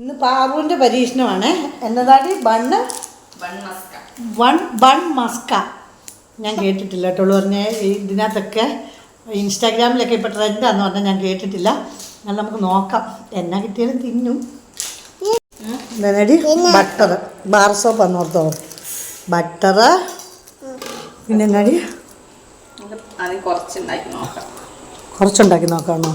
ഇന്ന് പാറുവിന്റെ പരീക്ഷണമാണ്. എന്നതാണ് bun? Bun maska. One bun maska. ഞാൻ കേട്ടിട്ടില്ല കേട്ടോ. പറഞ്ഞ ഇതിനകത്തൊക്കെ ഇൻസ്റ്റാഗ്രാമിലൊക്കെ ഇപ്പോൾ ട്രെൻഡാന്ന് പറഞ്ഞാൽ ഞാൻ കേട്ടിട്ടില്ല. എന്നാൽ നമുക്ക് നോക്കാം. എന്നാ കിട്ടിയാലും തിന്നും. എന്താടി ബട്ടർ ബാർ സോപ്പ് എന്നോർത്തോ ബട്ടർ പിന്നെ എന്നാടി കുറച്ചുണ്ടാക്കി നോക്കാം. കുറച്ചുണ്ടാക്കി നോക്കാമോ?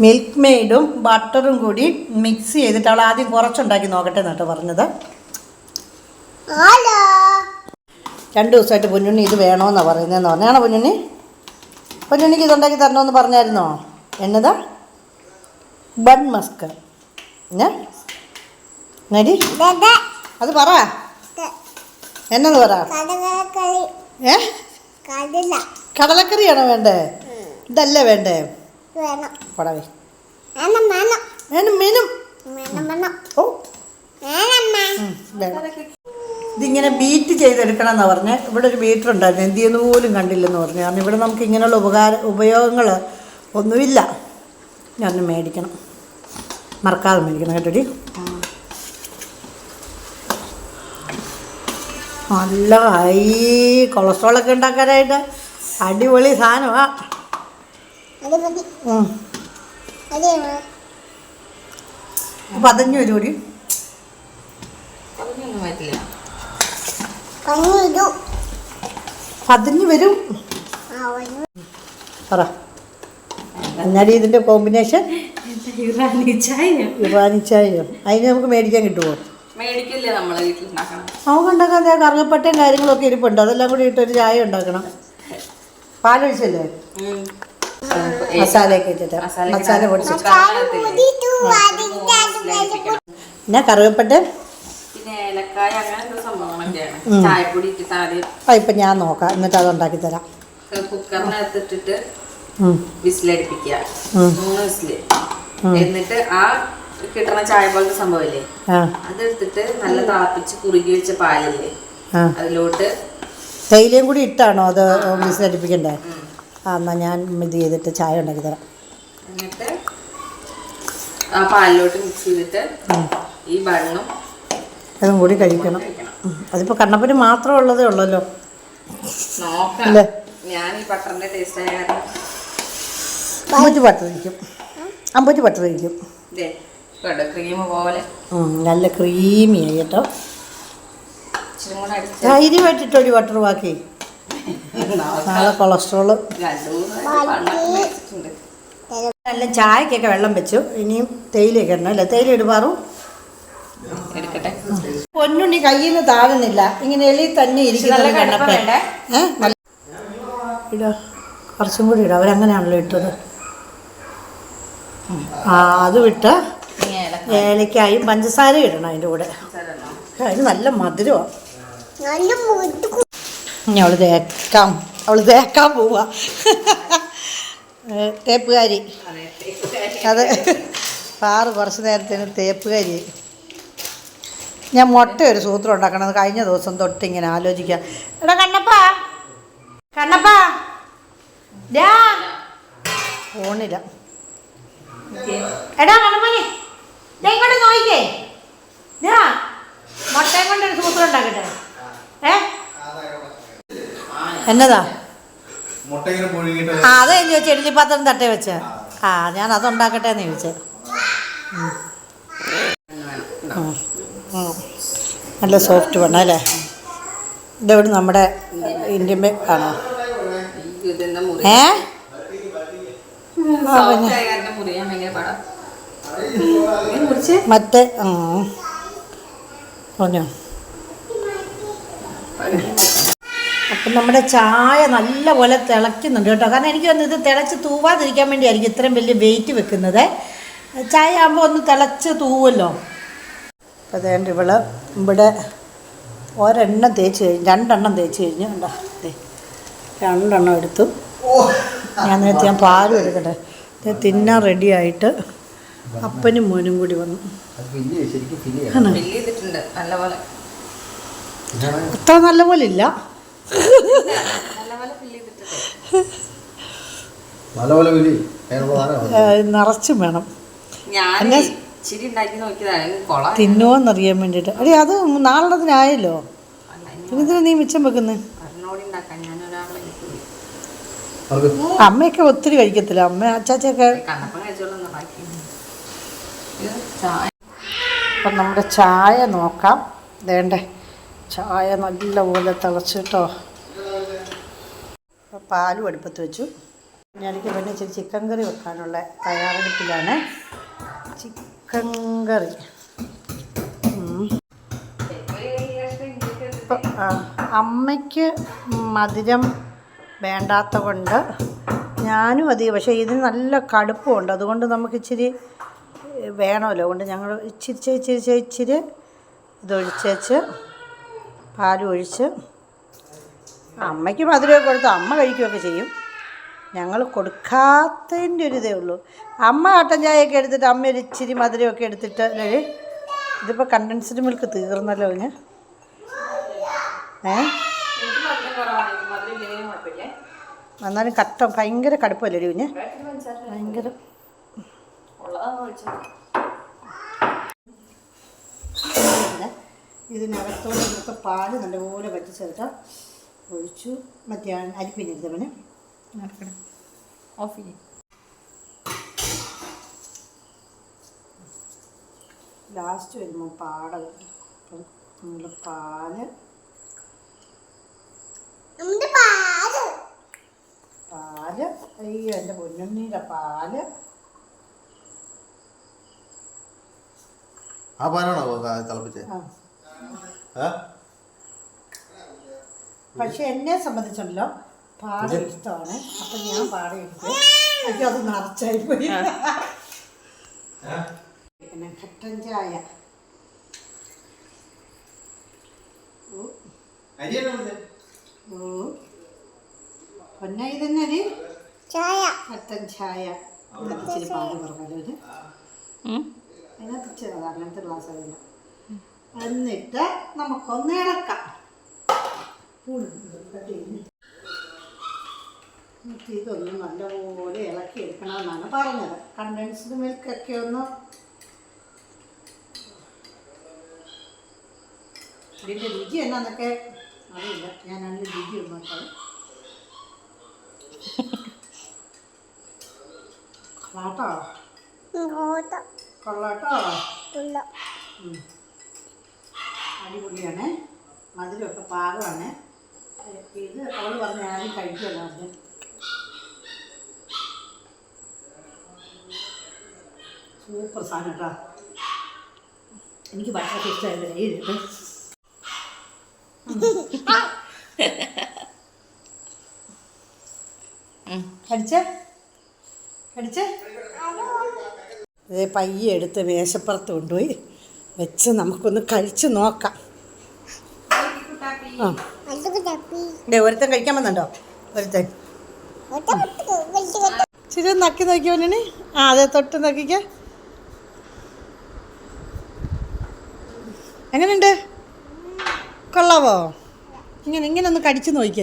മിൽക്ക് മെയ്ഡും ബട്ടറും കൂടി മിക്സ് ചെയ്തിട്ട് അവൾ ആദ്യം കുറച്ചുണ്ടാക്കി നോക്കട്ടെ എന്നിട്ട് പറഞ്ഞത്. രണ്ട് ദിവസമായിട്ട് പൊന്നുണ്ണി ഇത് വേണമെന്നാണ് പറയുന്നതെന്ന് പറഞ്ഞാണോ പൊന്നുണ്ണി? പൊന്നുണ്ണിക്ക് ഇതുണ്ടാക്കി തരണമെന്ന് പറഞ്ഞായിരുന്നോ? എന്നതാ? ബൺ മസ്ക്. ഞാൻ അത് പറ. എന്നത് പറ. ഏ? കടല. കടലക്കറിയാണോ വേണ്ടേ? ഇതല്ലേ വേണ്ടേ? വേണം. പടവേ. വേണം വേണം. ഓ. ഇതിങ്ങനെ ബീറ്റ് ചെയ്തെടുക്കണം എന്നാണ് പറഞ്ഞത് ഇവിടെ ഒരു ബീറ്റർ ഉണ്ടായിരുന്നു. എന്ത് ചെയ്യുന്ന പോലും കണ്ടില്ലെന്ന് പറഞ്ഞു. കാരണം ഇവിടെ നമുക്ക് ഇങ്ങനെയുള്ള ഉപകാര ഉപയോഗങ്ങൾ ഒന്നുമില്ല. ഞാൻ മേടിക്കണം. മറക്കാതെ മേടിക്കണം കേട്ടോടി നല്ല ഹൈ കൊളസ്ട്രോളൊക്കെ ഉണ്ടാക്കാനായിട്ട് അടിപൊളി സാധനമാ പതഞ്ഞു വരും കൂടി പതഞ്ഞു വരും. പറ. എന്നാടി ഇതിന്റെ കോമ്പിനേഷൻ ഇറാനി ചായ. ഇറാനി അതിന് നമുക്ക് മേടിക്കാൻ കിട്ടുമോ മേടിക്കില്ലേ നമ്മളെ വീട്ടിലുണ്ടാക്കണം നമുക്ക് ഉണ്ടാക്കാൻ കറുകപ്പട്ടയും കാര്യങ്ങളൊക്കെ ഇരിപ്പുണ്ട്. അതെല്ലാം കൂടി ഇട്ടൊരു ചായ ഉണ്ടാക്കണം. പാലൊഴിച്ചല്ലേ? മസാലയൊക്കെ ഇട്ടിട്ട് മസാല പൊടിച്ചിട്ട് പിന്നെ ആദ്യം ആ ഇപ്പം ഞാൻ നോക്കാം. എന്നിട്ട് അത് ഉണ്ടാക്കി തരാം. കുക്കറിനകത്തിട്ടിട്ട് വിസിലടിപ്പിക്കുക. മൂന്ന് വിസിൽ. എന്നിട്ട് ആ കിട്ടണ ചായ പോലത്തെ സംഭവമില്ലേ? അതെടുത്തിട്ട് നല്ല തിളപ്പിച്ച് കുറുകി വെച്ച പാലില്ലേ? അതിലോട്ട് തേയിലയും കൂടി ഇട്ടാണോ അത് വിസിലടിപ്പിക്കണ്ടേ ആ എന്നാൽ ഞാൻ ഇത് ചെയ്തിട്ട് ചായ ഉണ്ടാക്കി തരാം. എന്നിട്ട് ആ പാലിലോട്ട് മിക്സ് ചെയ്തിട്ട് ഈ ബണ്ണും അതും കൂടി കഴിക്കണം. അതിപ്പോൾ കണ്ണപ്പന് മാത്രം ഉള്ളതേ ഉള്ളല്ലോ. അല്ലേ? ഞാൻ ഈ ബട്ടറിന്റെ ടേസ്റ്റ് ആയ കാരണം അമ്പത്തി ബട്ടർ കഴിക്കും. അമ്പത്തി കഴിക്കും. ക്രീം പോലെ. നല്ല ക്രീമിയായി കേട്ടോ. ഇച്ചിരി കൂടെ അടിച്ച് ധൈര്യമായിട്ടിട്ട് ഒരു ബട്ടർ ബാക്കി നാളെ കൊളസ്ട്രോൾ രണ്ടു മൂന്ന് നല്ല ചായക്കൊക്കെ വെള്ളം വെച്ചു. ഇനിയും തേയിലയൊക്കെ ഇടണം അല്ലേ? തേയില ഇടുമാറും? എടുക്കട്ടെ. പൊന്നുണ്ണി കയ്യിൽ നിന്ന് താഴുന്നില്ല. ഇങ്ങനെ എളി തന്നെ നല്ല കടുപ്പം വേണ്ടേ? ഇടാ. കുറച്ചും കൂടി ഇടാം. അവരങ്ങനെയാണല്ലോ ഇട്ടത്. ഉം. ആ അത് വിട്ട് ഇനി ഏലക്ക. ഏലക്കായും പഞ്ചസാരയും ഇടണം അതിന്റെ കൂടെ? അതിന് നല്ല മധുരമാണ് അവൾ തേക്കാം. അവൾ തേക്കാൻ പോവാ. ഏ, തേപ്പുകാരി. അതെ പാറ് കുറച്ച് നേരത്തിന് തേപ്പുകാരി. ഞാൻ മുട്ട ഒരു സൂത്രം ഉണ്ടാക്കണം. കഴിഞ്ഞ ദിവസം തൊട്ട് ഇങ്ങനെ ആലോചിക്കാം. എടാ കണ്ണപ്പാ. കണ്ണപ്പാ. ഫോണില്ല. എടാ കണ്ണപ്പനെ ഇങ്ങോട്ട് നോക്കിക്കേ. മുട്ടയും കൊണ്ടൊരു സൂത്രം ഉണ്ടാക്കട്ടെ. ഏ? എന്നതാ? ആ അതെ ചോദിച്ചു ഇഡ്ഡലി പാത്രം തട്ടേ വെച്ച്. ആ ഞാൻ അതുണ്ടാക്കട്ടെ എന്ന് ചോദിച്ചു. നല്ല സോഫ്റ്റ് വേണം അല്ലേ? ഇതെവിടെ നമ്മുടെ ഇന്ത്യൻ ബേ ആണോ? ഏ? മറ്റേ ആ പറഞ്ഞോ. അപ്പം നമ്മുടെ ചായ നല്ല പോലെ തിളയ്ക്കുന്നുണ്ട് കേട്ടോ. കാരണം എനിക്ക് തോന്നുന്നു ഇത് തിളച്ച് തൂവാതിരിക്കാൻ വേണ്ടിയായിരിക്കും ഇത്രയും വലിയ വെയിറ്റ് വെക്കുന്നത്. ചായ ആകുമ്പോൾ ഒന്ന് തിളച്ച് തൂവല്ലോ. അപ്പോൾ അതേണ്ട ഇവൾ ഇവിടെ ഒരെണ്ണം തേച്ച് കഴിഞ്ഞു രണ്ടെണ്ണം തേച്ച് കഴിഞ്ഞു കണ്ടോ? ദേ രണ്ടെണ്ണം എടുത്തു. ഞാൻ നേരത്തെ ഞാൻ പാലും എടുക്കട്ടെ. തിന്നാൻ റെഡിയായിട്ട് അപ്പനും മോനും കൂടി വന്നു. അത്ര നല്ല പോലെ ഇല്ല നിറച്ചും വേണം. ഞാൻ വേണ്ടിട്ട് ഇച്ചിരി നോക്കിയതാണ് കൊള. തിന്നുവോന്നറിയാൻ വേണ്ടിട്ട് അടി അത് നാളെണ്ണത്തിനായല്ലോ പിന്നെ ഇതിന് നീ മിച്ചം അവർക്ക് അമ്മയൊക്കെ ഒത്തിരി കഴിക്കത്തില്ല. അമ്മ അച്ചാച്ചൊക്കെ കണ്ണപ്പം കഴിച്ചോളൂ ബാക്കി. ഇത് ചായ. അപ്പം നമ്മുടെ ചായ നോക്കാം. വേണ്ടേ? ചായ നല്ലപോലെ തിളച്ചിട്ടോ. അപ്പോൾ പാലും അടുപ്പത്ത് വെച്ചു. ഇനി എനിക്ക് പിന്നെ ഇച്ചിരി ചിക്കൻ കറി വെക്കാനുള്ള തയ്യാറെടുപ്പിലാണ്. Chicken curry. അമ്മയ്ക്ക് മധുരം വേണ്ടാത്ത കൊണ്ട് ഞാനും അധികം പക്ഷേ ഇതിന് നല്ല കടുപ്പമുണ്ട്. അതുകൊണ്ട് നമുക്ക് ഇച്ചിരി വേണമല്ലോ. അതുകൊണ്ട് ഞങ്ങൾ ഇച്ചിരി ഇച്ചിരി ഇച്ചിരി ഇതൊഴിച്ചേച്ച് പാലും ഒഴിച്ച് അമ്മയ്ക്ക് മധുരമൊക്കെ കൊടുത്ത് അമ്മ കഴിക്കുകയൊക്കെ ചെയ്യും. ഞങ്ങൾ കൊടുക്കാത്തതിന്റെ ഒരു ഇതേ ഉള്ളൂ. അമ്മ കട്ടൻ ചായയൊക്കെ എടുത്തിട്ട് അമ്മ ഒരു ഇച്ചിരി മധുരമൊക്കെ എടുത്തിട്ട് അല്ലെങ്കിൽ ഇതിപ്പോൾ കണ്ടൻസ്ഡ് മിൽക്ക് തീർന്നല്ലോ ഇതിന് ഏ? എന്നാലും കട്ട ഭയങ്കര കടുപ്പല്ലേ കുഞ്ഞ്? ഭയങ്കര ഇതിനകത്തോടെ നമുക്ക് പാൽ നല്ലപോലെ വറ്റിച്ചെടുക്കാം ഒഴിച്ചു. മറ്റേ അരിപ്പിനെടുത്തവന് ഓഫ് ചെയ്യും. ലാസ്റ്റ് വരുമ്പോൾ പാട അപ്പം നമ്മൾ പാൽ. നമ്മുടെ പാൽ. പാൽ. അയ്യോ എന്റെ പൊന്നുണ്ണീന്റെ പാൽ. ആ പാലാണോ തിളപ്പിച്ചത് ആ. പക്ഷെ എന്നെ സംബന്ധിച്ചല്ലോ പാടെ ഇഷ്ടമാണ്. അപ്പം ഞാൻ പാടെ എടുത്തു എനിക്ക് അത് നിറച്ചായി പോയി. പിന്നെ കട്ടൻ ചായ. തന്നെ അടി ചായ. കട്ടൻ ചായ. ഇച്ചിരി പാൽ കുറവല്ലോ അതിനകത്ത് അങ്ങനത്തെ ഗ്ലാസ് അതില്ല എന്നിട്ട് നമുക്കൊന്ന് ഇളക്കാം. ഇതൊന്ന് നല്ലപോലെ ഇളക്കി എടുക്കണമെന്നാണ് പറഞ്ഞത്. കണ്ടൻസ്ഡ് മിൽക്കൊക്കെ ഒന്ന് ഇതിന്റെ രുചി എന്നാന്നൊക്കെ അറിയില്ല. ഞാനാണ് രുചി ഉണ്ടാക്കുന്നത് കൊള്ളാട്ടോ? കൊള്ളാട്ടോ? ഉള്ള ഉം. അടിപൊളിയാണ്. മധുരമൊക്കെ പാകമാണ്. ഇത് അവൾ പറഞ്ഞ ആരും കഴിക്കുമല്ലോ അത്. സൂപ്പർ സാധനം കേട്ടോ. എനിക്ക് ഭയങ്കര ഇഷ്ടമായത് കയ്യിലിട്ട് കടിച്ചേ? കടിച്ചേ? പയ്യെ എടുത്ത് മേശപ്പുറത്ത് കൊണ്ടുപോയി. വെച്ച് നമുക്കൊന്ന് കഴിച്ച് നോക്കാം. ആ. ഒരുത്തൻ കഴിക്കാൻ വന്നുണ്ടോ ഒരുത്തൻ. ചിരി നക്കി നോക്കിയോനെ ആ അതെ തൊട്ട് നോക്കിക്ക. എങ്ങനെയുണ്ട്? കൊള്ളാവോ? ഇങ്ങനെ ഇങ്ങനെ ഒന്ന് കടിച്ചു നോക്കിക്കേ.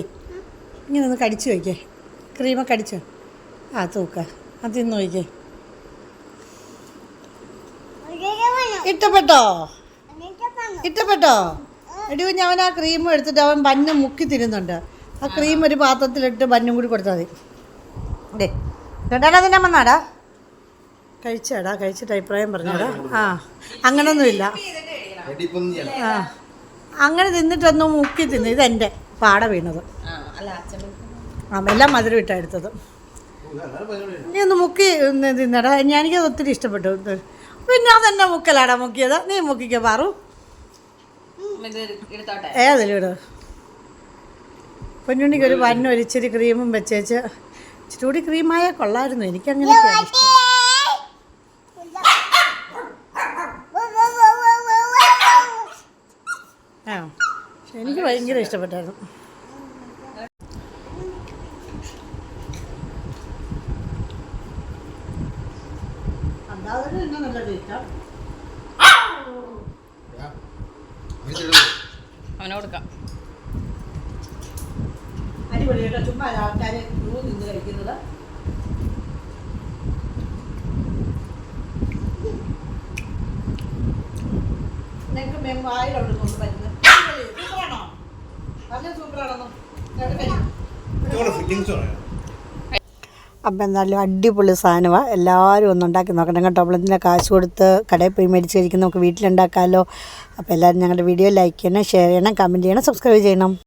ഇങ്ങനെ ഒന്ന് കടിച്ചു നോക്കിക്കേ. ക്രീമൊക്കെ കടിച്ചോ ആ തൂക്ക. അതിന്ന് തിന്ന് നോക്കിക്കേ. ഇഷ്ടപ്പെട്ടോ? ഇഷ്ടപ്പെട്ടോ? എടി കുഞ്ഞ് അവൻ ആ ക്രീം എടുത്തിട്ട് അവൻ ബന്ന് മുക്കി തിരുന്നുണ്ട് ആ ക്രീം ഒരു പാത്രത്തിലിട്ട് ബന്നും കൂടി കൊടുത്താൽ മതി. ഡേ കേട്ടാടാ തന്നെ വന്നാടാ. കഴിച്ചാടാ കഴിച്ചിട്ട് അഭിപ്രായം പറഞ്ഞാടാ. ആ അങ്ങനൊന്നുമില്ല. ആ അങ്ങനെ തിന്നിട്ടൊന്നും മുക്കി തിന്നു. ഇതെന്റെ പാട വീണത്. ആ എല്ലാം മധുരം ഇട്ടാ എടുത്തത്. നീ ഒന്ന് മുക്കി തിന്നടാ. ഞാൻ എനിക്കത് ഒത്തിരി ഇഷ്ടപ്പെട്ടു. പിന്നെ അതെന്നെ മുക്കലാടാ മുക്കിയത്. നീ മുക്കിക്ക പാറു. ഏതെങ്കിലും എടുത്തോട്ടെ ഏതിലും ഇട് പൊന്നുണ്ണിക്ക് ഒരു വന്ന ഒരു ഇച്ചിരി ക്രീമും വെച്ചേച്ച്. ഇച്ചിരി കൂടി ക്രീമായാൽ കൊള്ളായിരുന്നു. എനിക്കങ്ങനെ ഇഷ്ടം. ആ എനിക്ക് ഭയങ്കര ഇഷ്ടപ്പെട്ടായിരുന്നു. അവനെ കൊടുക്കാം. അടിപൊളിയായിട്ട്. ചുമ്മാ ആൾക്കാർ നിന്ന് കഴിക്കുന്നത്. നിങ്ങൾക്ക് മെമ്പായാലും അവിടെ കൊണ്ട് പറ്റുന്നത് സൂപ്പറാണോ? നല്ല സൂപ്പറാണെന്നോ ഫിറ്റിങ്സ് അപ്പം എന്തായാലും അടിപൊളി സാധനമാണ് എല്ലാവരും ഒന്ന് ഉണ്ടാക്കി നോക്കണം. കേട്ടോ നമ്മളതിന്റെ കാശ് കൊടുത്ത് കടയിൽ പോയി മേടിച്ച് കഴിക്കുന്ന നമുക്ക് വീട്ടിലുണ്ടാക്കാമല്ലോ അപ്പോൾ എല്ലാവരും ഞങ്ങളുടെ വീഡിയോ ലൈക്ക് ചെയ്യണം ഷെയർ ചെയ്യണം കമന്റ് ചെയ്യണം സബ്സ്ക്രൈബ് ചെയ്യണം.